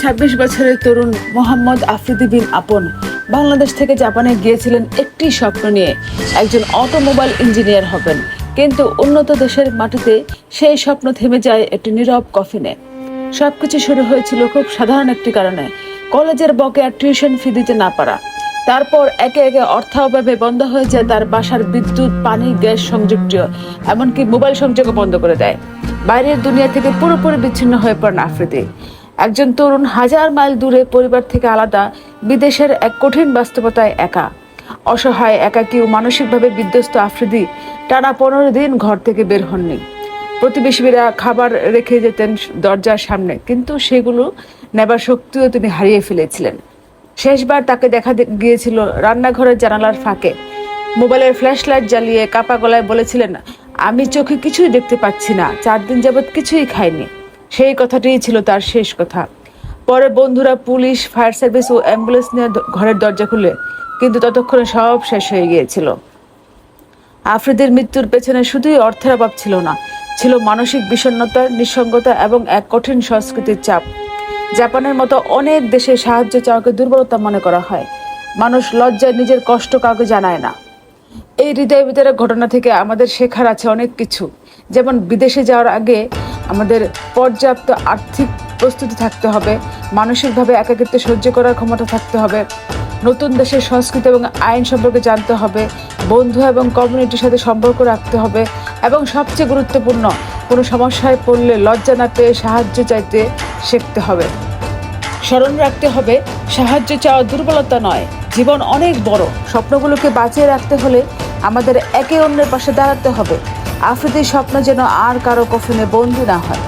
ছাব্বিশ বছরের তরুণ মোহাম্মদ আফ্রিদি বিন আপন বাংলাদেশ থেকে জাপানে গিয়েছিলেন একটি স্বপ্ন নিয়ে। একজন অটোমোবাইল ইঞ্জিনিয়ার হবেন, কিন্তু উন্নত দেশের মাটিতে সেই স্বপ্ন থেমে যায় একটি নীরব কফিনে। সবকিছু শুরু হয়েছিল খুব সাধারণ একটি কারণে। কলেজের বকেয়া টিউশন ফি দিতে না পারা। তারপর একে একে অর্থাভাবে বন্ধ হয়ে যায় তার বাসার বিদ্যুৎ, পানি, গ্যাস সংযুক্ত এমনকি মোবাইল সংযোগও বন্ধ করে দেয়। বাইরের দুনিয়া থেকে পুরোপুরি বিচ্ছিন্ন হয়ে পড়েন আফ্রিদি। একজন তরুণ হাজার মাইল দূরে পরিবার থেকে আলাদা, বিদেশের এক কঠিন বাস্তবতায় একা। অসহায়, একাকী ও মানসিকভাবে বিধ্বস্ত আফ্রিদি টানা পনেরো দিন ঘর থেকে বের হননি। প্রতিবেশীরা খাবার রেখে যেতেন দরজার সামনে, কিন্তু সেগুলো নেবার শক্তিও তিনি হারিয়ে ফেলেছিলেন। শেষবার তাকে দেখা গিয়েছিল রান্নাঘরের জানালার ফাঁকে। মোবাইলের ফ্ল্যাশ লাইট জ্বালিয়ে কাপা গলায় বলেছিলেন, আমি চোখে কিছুই দেখতে পাচ্ছি না, চার দিন যাবৎ কিছুই খাইনি। সেই কথাটিই ছিল তার শেষ কথা। পরে বন্ধুরা পুলিশ, ফায়ার সার্ভিস ও অ্যাম্বুলেন্স নিয়ে ঘরের দরজা খুলে, কিন্তু ততক্ষণে সব শেষ হয়ে গিয়েছিল। আফ্রিদের মৃত্যুর পেছনে শুধুই অর্থের অভাব ছিল না, ছিল মানসিক বিষণ্ণতা, নিঃসঙ্গতা এবং এক কঠিন সংস্কৃতির চাপ। জাপানের মতো অনেক দেশে সাহায্য চাওয়াকে দুর্বলতা মনে করা হয়। মানুষ লজ্জায় নিজের কষ্ট কাউকে জানায় না। এই হৃদয় বিদারক ঘটনা থেকে আমাদের শেখার আছে অনেক কিছু। যেমন বিদেশে যাওয়ার আগে আমাদের পর্যাপ্ত আর্থিক প্রস্তুতি থাকতে হবে, মানসিকভাবে একাকিত্ব সহ্য করার ক্ষমতা থাকতে হবে, নতুন দেশের সংস্কৃতি এবং আইন সম্পর্কে জানতে হবে, বন্ধু এবং কমিউনিটির সাথে সম্পর্ক রাখতে হবে এবং সবচেয়ে গুরুত্বপূর্ণ, কোনো সমস্যায় পড়লে লজ্জা না পেয়ে সাহায্য চাইতে শিখতে হবে। স্মরণ রাখতে হবে, সাহায্য চাওয়া দুর্বলতা নয়, জীবন অনেক বড়। স্বপ্নগুলোকে বাঁচিয়ে রাখতে হলে আমাদের একে অন্যের পাশে দাঁড়াতে হবে। আফ্রিদির স্বপ্ন যেন আর কারও কফিনে বন্দী না হয়।